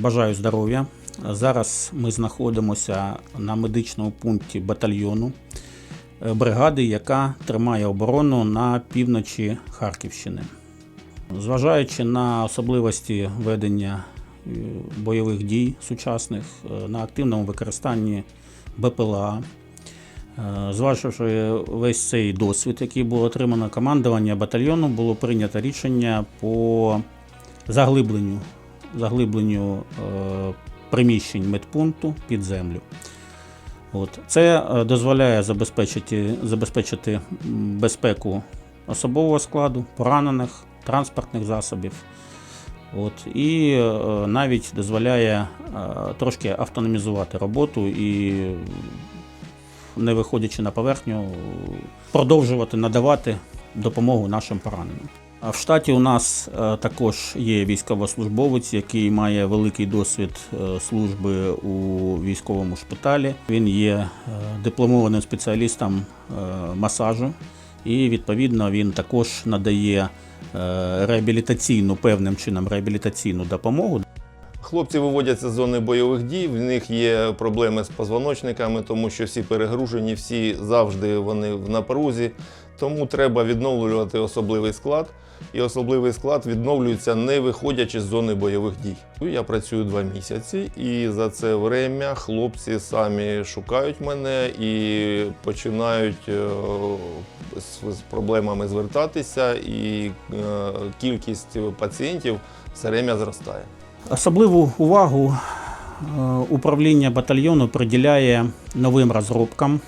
Бажаю здоров'я. Зараз ми знаходимося на медичному пункті батальйону е, бригади, яка тримає оборону на півночі Харківщини. Зважаючи на особливості ведення е, бойових дій сучасних, е, на активному використанні БПЛА, зваживши весь цей досвід, який було отримано командування батальйону, було прийнято рішення по заглибленню, заглибленню е, приміщень медпункту під землю. От. Це е, дозволяє забезпечити, забезпечити безпеку особового складу, поранених, транспортних засобів. От. І е, навіть дозволяє трошки автономізувати роботу і, не виходячи на поверхню, продовжувати надавати допомогу нашим пораненим. А в штаті у нас е, також є військовослужбовець, який має великий досвід е, служби у військовому шпиталі. Він є е, дипломованим спеціалістом масажу, і відповідно він також надає реабілітаційну певним чином реабілітаційну допомогу. Хлопці виводяться з зони бойових дій, в них є проблеми з позвоночниками, тому що всі перегружені, всі завжди вони в напрузі. Тому треба відновлювати особливий склад. І особливий склад відновлюється не виходячи з зони бойових дій. Я працюю два місяці, і за це время хлопці самі шукають мене і починають е, з, проблемами звертатися, і е, кількість пацієнтів все время зростає. Особливу увагу е, управління батальйону приділяє новим розробкам,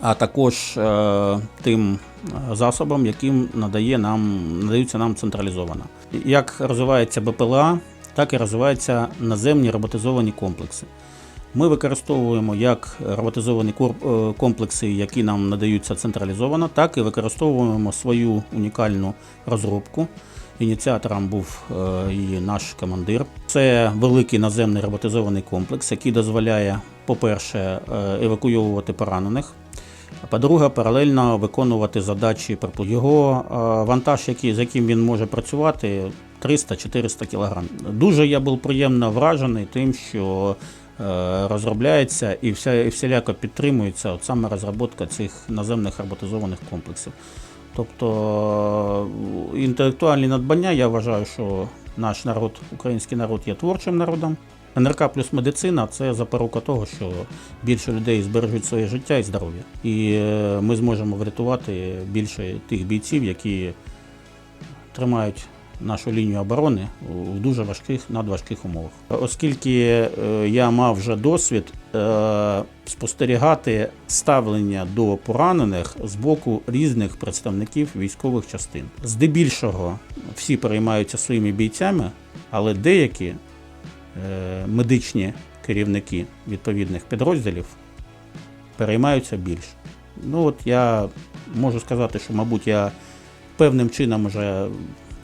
а також е, тим е, засобам, яким надає нам, надаються нам централізовано. Як розвивається БПЛА, так і розвиваються наземні роботизовані комплекси. Ми використовуємо як роботизовані комплекси, які нам надаються централізовано, так і використовуємо свою унікальну розробку. Ініціатором був е, і наш командир. Це великий наземний роботизований комплекс, який дозволяє, по-перше, е, евакуйовувати поранених. По-друге, паралельно виконувати задачі. Його е, вантаж, який, з яким він може працювати, 300-400 кг. Дуже я був приємно вражений тим, що розробляється і, вся, і всіляко підтримується от саме розробка цих наземних роботизованих комплексів. Тобто е, інтелектуальні надбання, я вважаю, що наш народ, український народ є творчим народом. НРК плюс медицина це запорука того, що більше людей збережуть своє життя і здоров'я. І е, ми зможемо врятувати більше тих бійців, які тримають нашу лінію оборони в дуже важких, надважких умовах. Оскільки е, я мав вже досвід е, спостерігати ставлення до поранених з боку різних представників військових частин. Здебільшого всі переймаються своїми бійцями, але деякі е, медичні керівники відповідних підрозділів переймаються більше. Ну от я можу сказати, що, мабуть, я певним чином вже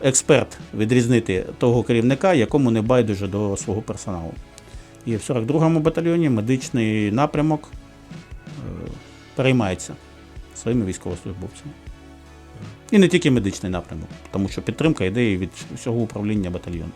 експерт відрізнити того керівника, якому не байдуже до свого персоналу. І в 42-му батальйоні медичний напрямок е, переймається своїми військовослужбовцями. І не тільки медичний напрямок, тому що підтримка йде від всього управління батальйону.